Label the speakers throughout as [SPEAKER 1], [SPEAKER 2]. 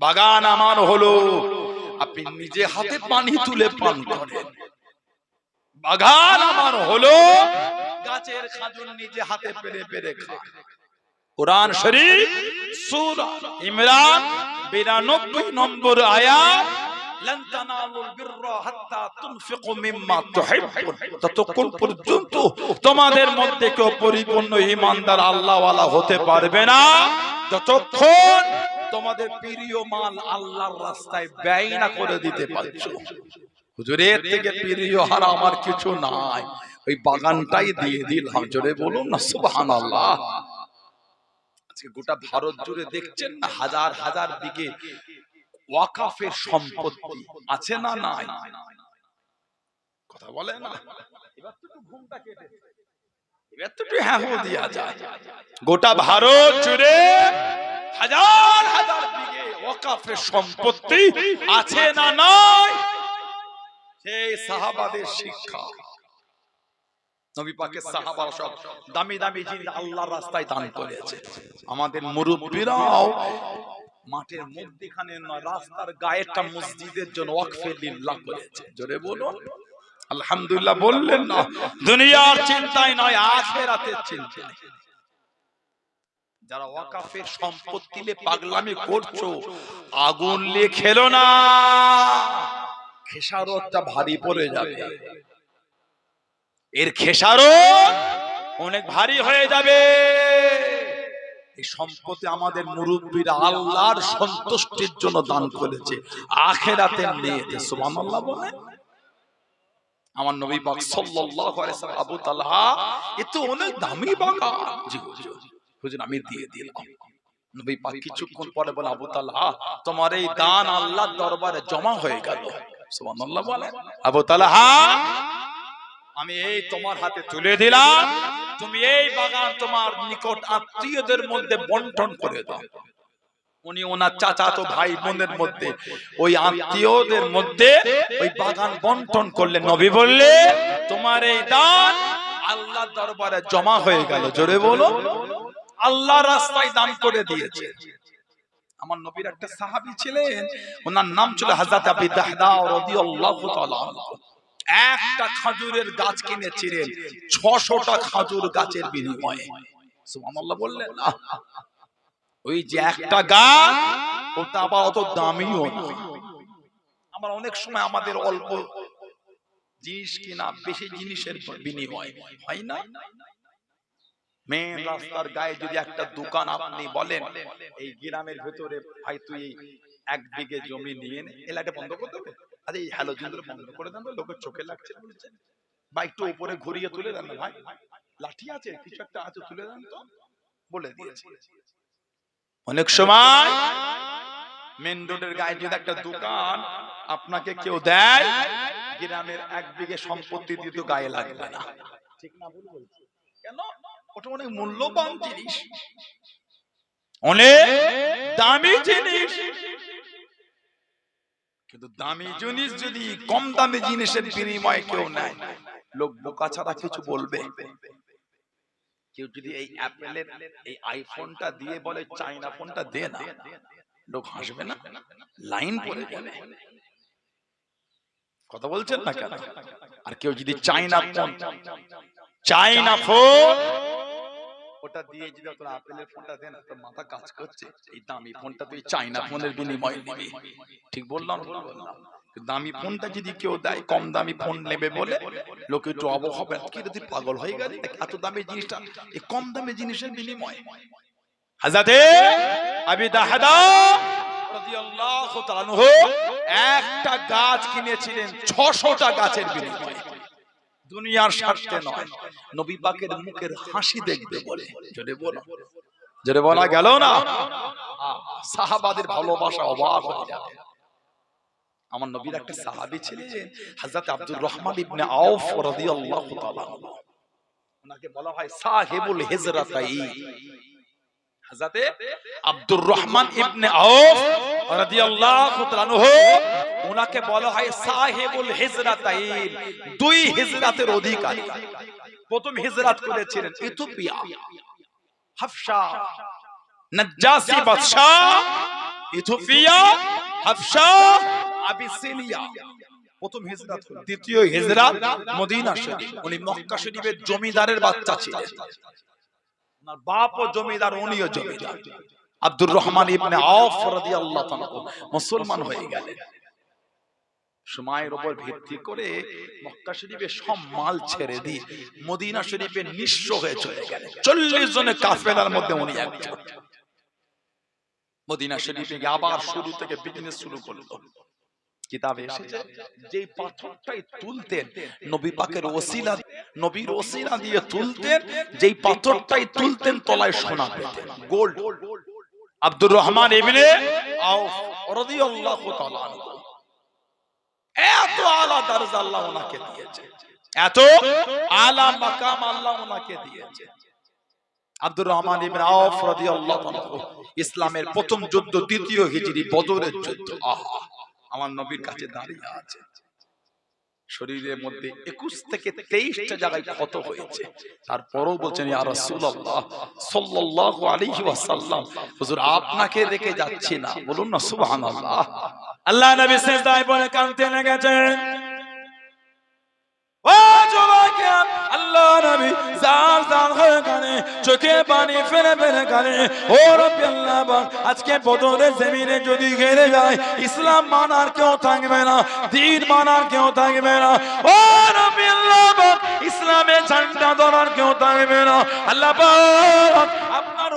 [SPEAKER 1] বাগান আমার হলো। আপনি নিজে হাতে পানি তুলে পান করেন। বাগান আমার হলো। গাছের খাজুর নিজে হাতে পেরে পেরে খায় কোরআন শরীফ, সূরা ইমরান 92 নম্বর আয়াত ততক্ষণ পর্যন্ত তোমাদের মধ্যে কেউ পরিপূর্ণ ইমানদার আল্লাহওয়ালা হতে পারবে না। যতক্ষণ তোমাদের প্রিয় মাল আল্লাহর রাস্তায় ব্যয় না করে দিতে পারছ। হুজুরের থেকে প্রিয় হার আমার কিছু নাই। ওই বাগানটাই দিয়ে দিলাম জোরে বলুন না সুবহানাল্লাহ। আজকে গোটা ভারত জুড়ে দেখছেন না হাজার হাজার দিকে ওয়াকাফের সম্পত্তি আছে না নাই? কথা বলে না? এবার তো ঘুমটা কেটে। দিয়া যায় গোটা ভারত জুড়ে হাজার হাজার ওয়াকাফের সম্পত্তি আছে না নাই? সেই সাহাবাদের শিক্ষা। নবী সাহাবারা সব দামি দামি জিনিস আল্লাহর রাস্তায় দান করেছে। আমাদের মুরব্বীরাও মাঠের মধ্যখানে নয় রাস্তার গায়েটা মসজিদের জন্য ওয়াকফে লিল্লাহ করেছে। জোরে বলুন। আলহামদুলিল্লাহ বললেন না। দুনিয়ার চিন্তায় নয়, আখেরাতের চিন্তায়। যারা ওয়াকাফের সম্পত্তি নিয়ে পাগলামি করছ, আগুন নিয়ে খেলো না। খেসারতটা ভারী পড়ে যাবে। এর খেসারত অনেক ভারী হয়ে যাবে। এই সম্পত্তি আমাদের মুরব্বীরা আল্লাহর সন্তুষ্টির জন্য দান করেছে। আখেরাতে নিয়েছে সুবহানাল্লাহ বলে আমার নবী পাক সাল্লাল্লাহু আলাইহি ওয়াসাল্লাম আবু তালহা, এ তো অনেক দামি বাগান জি হুজুর, আমি দিয়ে দিলাম। নবী পাক কিছুক্ষণ পরে বলে, আবু তালহা, তোমার এই দান আল্লাহর দরবারে জমা হয়ে গেল। সুবহানাল্লাহ বলে, আবু তালহা, আমি এই তোমার হাতে তুলে দিলাম। তুমি এই বাগান তোমার নিকট আত্মীয়দের মধ্যে বন্টন করে দাও। উনি ওনার চাচাতো ভাই বোনের মধ্যে। ওই আত্মীয়দের মধ্যে ওই বাগান বন্টন করলে। নবী বললে তোমার এই দান আল্লাহ দরবারে জমা হয়ে গেল। জোরে বলো। আল্লাহ রাস্তায় দান করে দিয়েছে। আমার নবীর একটা সাহাবী ছিলেন ওনার নাম ছিল হযরত আবি দাহদা রাদিয়াল্লাহু তাআলা একটা খাজুরের গাছ কিনেছিলেন। ছশোটা খাজুর গাছের বিনিময়ে। সুবহানাল্লাহ বললেন ওই যে একটা গাছ ওটা আবার অত দামিও নয় আমরা অনেক সময় আমাদের অল্প জিনিস কিনা বেশি জিনিসের বিনিময় হয় না? মেন রাস্তার গায়ে যদি একটা দোকান আপনি বলেন এই গ্রামের ভেতরে ভাই তুই এক বিঘে জমি নিয়ে নে এলাকা বন্ধ করে দেবে? আরে এই হ্যালোজিন বন্ধ করে দেন তো, লোকের চোখে লাগছে বলছে। বা একটু উপরে ঘুরিয়ে তুলে দেন না ভাই। লাঠি আছে কিছু একটা আছে তুলে দেন তো। বলে দিয়েছে। অনেক সময় মেন রোডের গায়ে যদি একটা দোকান আপনাকে কেউ দেয়, গ্রামের এক বিঘে সম্পত্তি দিয়ে তো গায়ে লাগবে না। ঠিক না বলছি? কেন? ওটা অনেক মূল্যবান জিনিস। অনেক দামি জিনিস। কিন্তু দামি জিনিস যদি কম দামি জিনিসের বিনিময়ে কেউ নেয়, লোক বোকা ছাড়া কিছু বলবে। কেউ যদি এই অ্যাপেলের এই আইফোনটা দিয়ে বলে চাইনা ফোনটা দে না লোক হাসবে না লাইন পড়ে যাবে। কথা বলছেন না কেন? আর কেউ যদি চাইনা ফোন চাইনা ফোন ওটা দিয়ে যদি তোর আপেলের ফোনটা দেন তোর মাথা কাজ করছে। এই দামি ফোনটা তুই চাইনা ফোনের বিনিময়ে নিবি। ঠিক বললাম? বললাম। দামি ফোনটা যদি কেউ দেয় কম দামি ফোন নেবে বলে লোকে একটু অবাক হবে তুই পাগল হয়ে গেলি এত দামি জিনিসটা এই কম দামি জিনিসের বিনিময়ে। হাজাতে আবি দাহাদা রাদিয়াল্লাহু তাআলা একটা গাছ কিনেছিলেন 600টা গাছের বিনিময়ে। দুনিয়ার স্বার্থে নয় নবী পাকের মুখের হাসি দেখবে বলে। জোরে বলো। জোরে বলা গেল না? সাহাবাদের ভালোবাসা অবাক হয়ে যাবে। আমার নবীর একটা সাহাবী ছিলেন হযরত আব্দুর রহমান ইবনে আউফ রাদিয়াল্লাহু তাআলা ওনাকে বলা হয় সাহেবুল হিজরাতাই হযরতে আব্দুর রহমান ইবনে আউফ রাদিয়াল্লাহু তাআলা ওনাকে বলা হয় সাহেবুল হিজরাতাইন। দুই হিজরাতের অধিকারী। প্রথম হিজরাত করেছিলেন ইথিওপিয়া। হাফসা নাজ্জাসি বাদশাহ ইথিওপিয়া হাফসা আবিসিনিয়া। প্রথম হিজরাত। দ্বিতীয় হিজরাত মদিনা শরীফ। উনি মক্কা শরীফের জমিদারের বাচ্চা ছিলেন। ওনার বাপও জমিদার, উনিও জমিদার। আব্দুর রহমান ইবনে আউফ রাদিয়াল্লাহু তাআলা মুসলমান হয়ে গেলেন। সময়ের উপর ভিত্তি করে মক্কা শরীফে সব মাল ছেড়ে দিয়ে মদিনা শরীফে নিঃস্ব হয়ে চলে গেলেন। চল্লিশ জনের কাফেলার মধ্যে উনি একজন। মদিনা শরীফে আবার শুরু থেকে বিজনেস শুরু করল। কিতাবে এসেছে যেই পাথরটাই তুলতেন নবী পাকের ওসিলা নবীর ওসিলা দিয়ে তুলতেন যেই পাথরটাই তুলতেন তলায় সোনা পেতেন। Gold. Abdur Rahman ibn Awf রাদিয়াল্লাহু তাআলা এত আলা দরজা আল্লাহ ওনাকে দিয়েছে। এত আলা মাকাম আল্লাহ ওনাকে দিয়েছে। আব্দুর রহমান ইবনে আউফ রাদিয়াল্লাহু আনহু। ইসলামের প্রথম যুদ্ধ দ্বিতীয় হিজরি বদরের যুদ্ধ। আহা। আমার নবীর কাছে দাঁড়িয়ে আছে। শরীরের মধ্যে একুশ থেকে তেইশটা জায়গায় ক্ষত হয়েছে। তারপরও বলছেন আপনাকে রেখে যাচ্ছি না। বলুন না, সুবহানাল্লাহ।
[SPEAKER 2] আল্লাহ নবী সেজদায় পড়ে কাঁদতে লেগেছেন। আজকে বদরের যদি গেলে যায় ইসলাম মানার কেউ থাকবে না দিন মানার কেউ থাকবে না ও রব্বি আল্লাহ পাক, ইসলামের ঝান্ডা ধরার কেউ থাকবে না আল্লাহ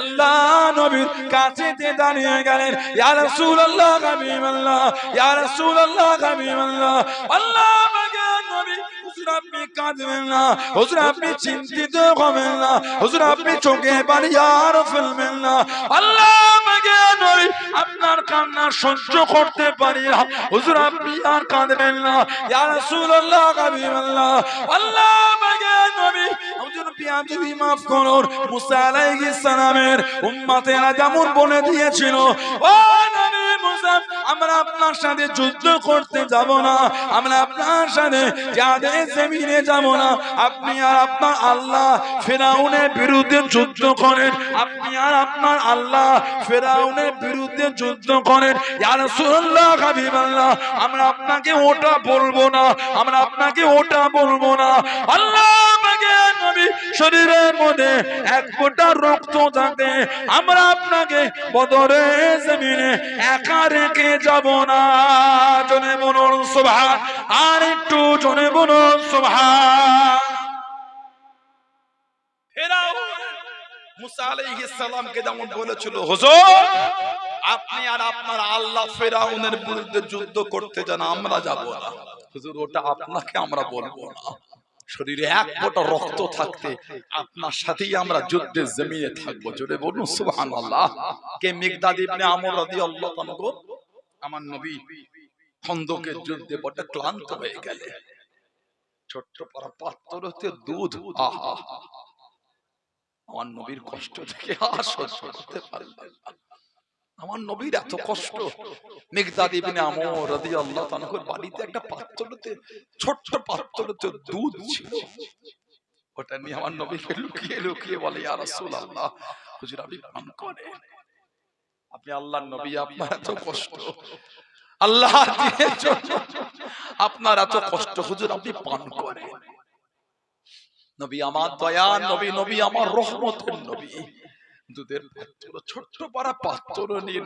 [SPEAKER 2] আল্লাহ নবীর কাছে দাঁড়িয়ে গেলেন আল্লাহ আমাকে নবী, হুজুর আপনি আপনার কান্না সহ্য করতে পারি না। হুজুর আপনি আর কাঁদবেন না। করুন, মুসা আলাইহিস সালামের যেমন বলে দিয়েছিল, ও মুসা আমরা আপনার সাথে যুদ্ধ করতে যাব না। আমরা আপনার সাথে যাদের জমিনে যাব না। আপনি আর আপনার আল্লাহ ফেরাউনের বিরুদ্ধে যুদ্ধ করেন। আপনি আর আপনার আল্লাহ ফেরাউনের বিরুদ্ধে যুদ্ধ করেন। ইয়া রাসূলুল্লাহ, হাবিবাল্লাহ, আমরা আপনাকে ওটা বলব না। আমরা আপনাকে ওটা বলব না। আল্লাহ নবী শরীরের মধ্যে এক ফোঁটা রক্ত থাকে আমরা আপনাকে বদরের জমিনে একা রেখে যাব না। জনে বলুন, সুবহান। আর একটু জনে বলুন
[SPEAKER 1] বিরুদ্ধে যুদ্ধ করতে আমরা যাব না। হুজুর, ওটা আপনাকে আমরা বলব না। শরীরে এক ফোঁটা রক্ত থাকতে আপনার সাথেই আমরা যুদ্ধের জমিনে থাকব। জোরে বলুন, সুবহানাল্লাহ। কে মিগদাদ ইবনে আমর রাদিয়াল্লাহু আনহু আমার নবী খন্দকের যুদ্ধে বড় ক্লান্ত হয়ে গেলে। ছোট্ট পারা পাত্র হতে দুধ, আহা। আমার নবীর কষ্ট থেকে আর সহ্য করতে পারলাম। আমার নবীর এত কষ্ট। মেঘদাদ ইবনে আমর রাদিয়াল্লাহু তাআলার বাড়িতে একটা পাত্রতে ছোট্ট পাত্রতে দুধ ছিল। ওটা নিয়ে আমার নবীকে লুকিয়ে লুকিয়ে বলে ইয়া রাসূলুল্লাহ হুজুর আপনি পান করেন। আপনি আল্লাহর নবী আপনার এত কষ্ট। আল্লাহ আপনার এত কষ্ট হুজুর আপনি পান করেন। নবী আমার দয়া নবী নবী আমার রহমতের নবী। দুধের পাত্র ছোট্ট পাড়া পাত্র নিয়ে